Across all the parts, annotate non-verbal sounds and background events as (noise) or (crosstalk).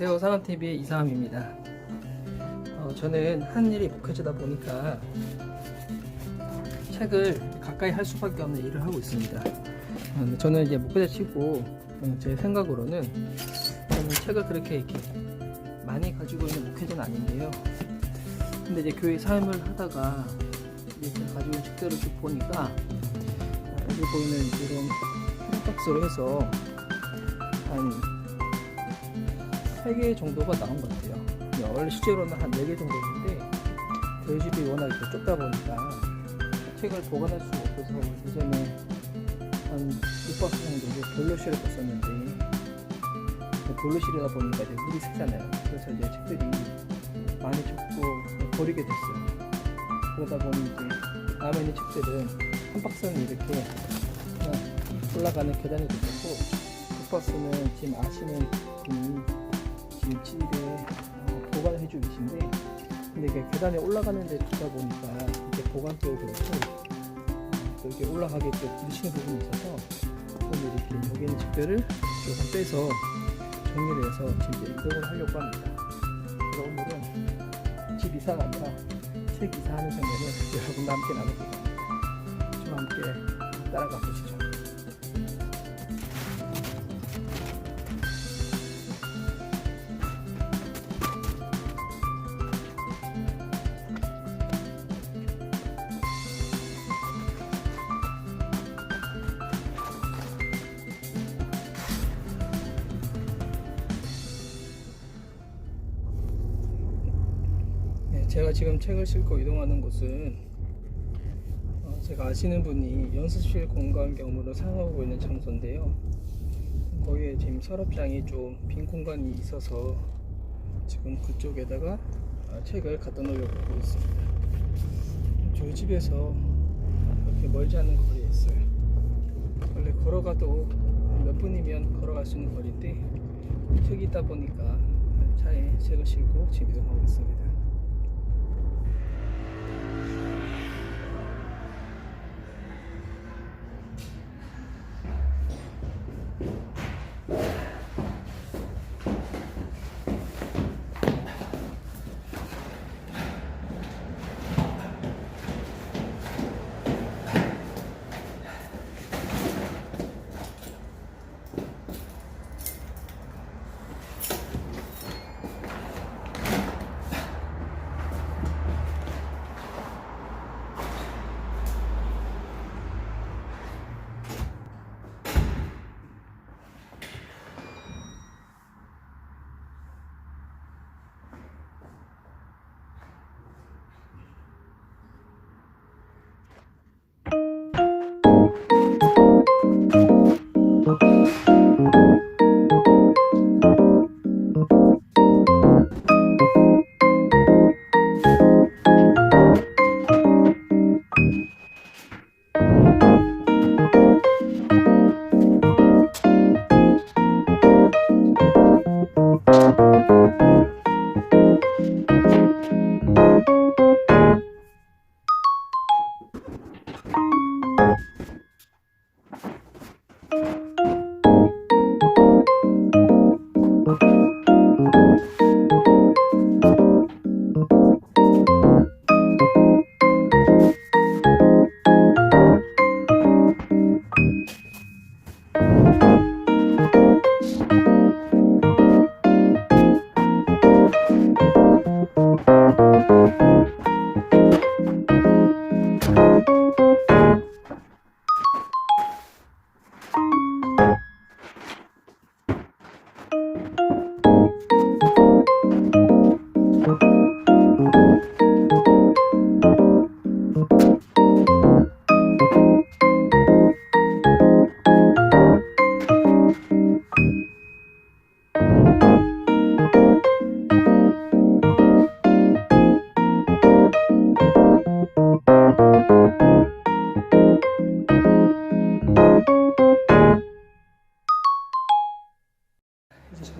안녕하세요 상암TV의 이상함입니다. 어, 저는 한 일이 복해지다 보니까 책을 가까이 할 수밖에 없는 일을 하고 있습니다. 어, 저는 이제 목표자 치고 어, 제 생각으로는 저는 책을 그렇게 이렇게 많이 가지고 있는 목회자는 아닌데요. 근데 이제 교회 삶을 하다가 이제 가지고 있는 책들을 쭉 보니까 어, 여기 보이는 이런 홈박스로 해서 한 3개 정도가 나온 것 같아요. 원래 실제로는 한 4개 정도 있는데 저희 집이 워낙 좁다 보니까 책을 보관할 수가 없어서 예전에 한 6박스 정도 볼로실에 썼었는데 볼로실이다 보니까 이제 물이 새잖아요. 그래서 이제 책들이 많이 적고 버리게 됐어요. 그러다 보니 이제 남아 있는 책들은 한 박스는 이렇게 올라가는 계단에도 있고 두 박스는 지금 아시는 분이 지금 집에 어, 보관을 해주고 계신데 근데 이게 계단에 올라가는 데 두다 보니까 이게 보관도 그렇고 또 이렇게 올라가게 또 부딪히는 부분이 있어서 오늘 이렇게 여기 있는 책들을 조금 빼서 정리를 해서 지금 이제 이동을 하려고 합니다. 그래서 오늘은 집 이사가 아니라 책 이사하는 장면을 (laughs) 여러분과 함께 겁니다. 좀 함께 따라가 보시죠. 제가 지금 책을 싣고 이동하는 곳은 어, 제가 아시는 분이 연습실 공간 겸으로 사용하고 있는 장소인데요. 거기에 지금 서랍장이 좀 빈 공간이 있어서 지금 그쪽에다가 아, 책을 갖다 놓으려고 하고 있습니다. 저희 집에서 그렇게 멀지 않은 거리에 있어요. 원래 걸어가도 몇 분이면 걸어갈 수 있는 거리인데 책이 있다 보니까 차에 책을 싣고 지금 이동하고 있습니다.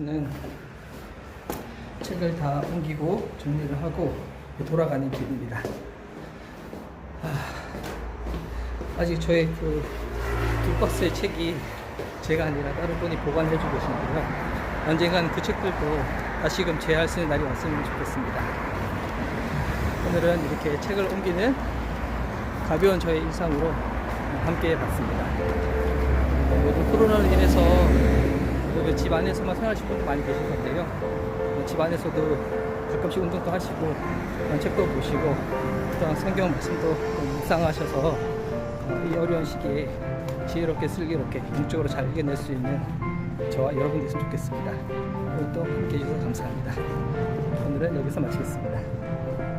저는 책을 다 옮기고 정리를 하고 돌아가는 길입니다. 아, 직 저의 그 두 박스의 책이 제가 아니라 다른 분이 보관해주고 계신데요. 언젠간 그 책들도 다시금 재할 수 있는 날이 왔으면 좋겠습니다. 오늘은 이렇게 책을 옮기는 가벼운 저의 일상으로 함께 해봤습니다. 모두 코로나로 인해서 집 안에서만 생활하시는 분들 많이. 어, 집 안에서도 가끔씩 운동도 하시고 책도 보시고 또한 성경 말씀도 좀 묵상하셔서 어, 이 어려운 시기에 지혜롭게 슬기롭게 영적으로 잘 이겨낼 수 있는 저와 여러분 됐으면 좋겠습니다. 오늘 또 함께 해주셔서 감사합니다. 오늘은 여기서 마치겠습니다.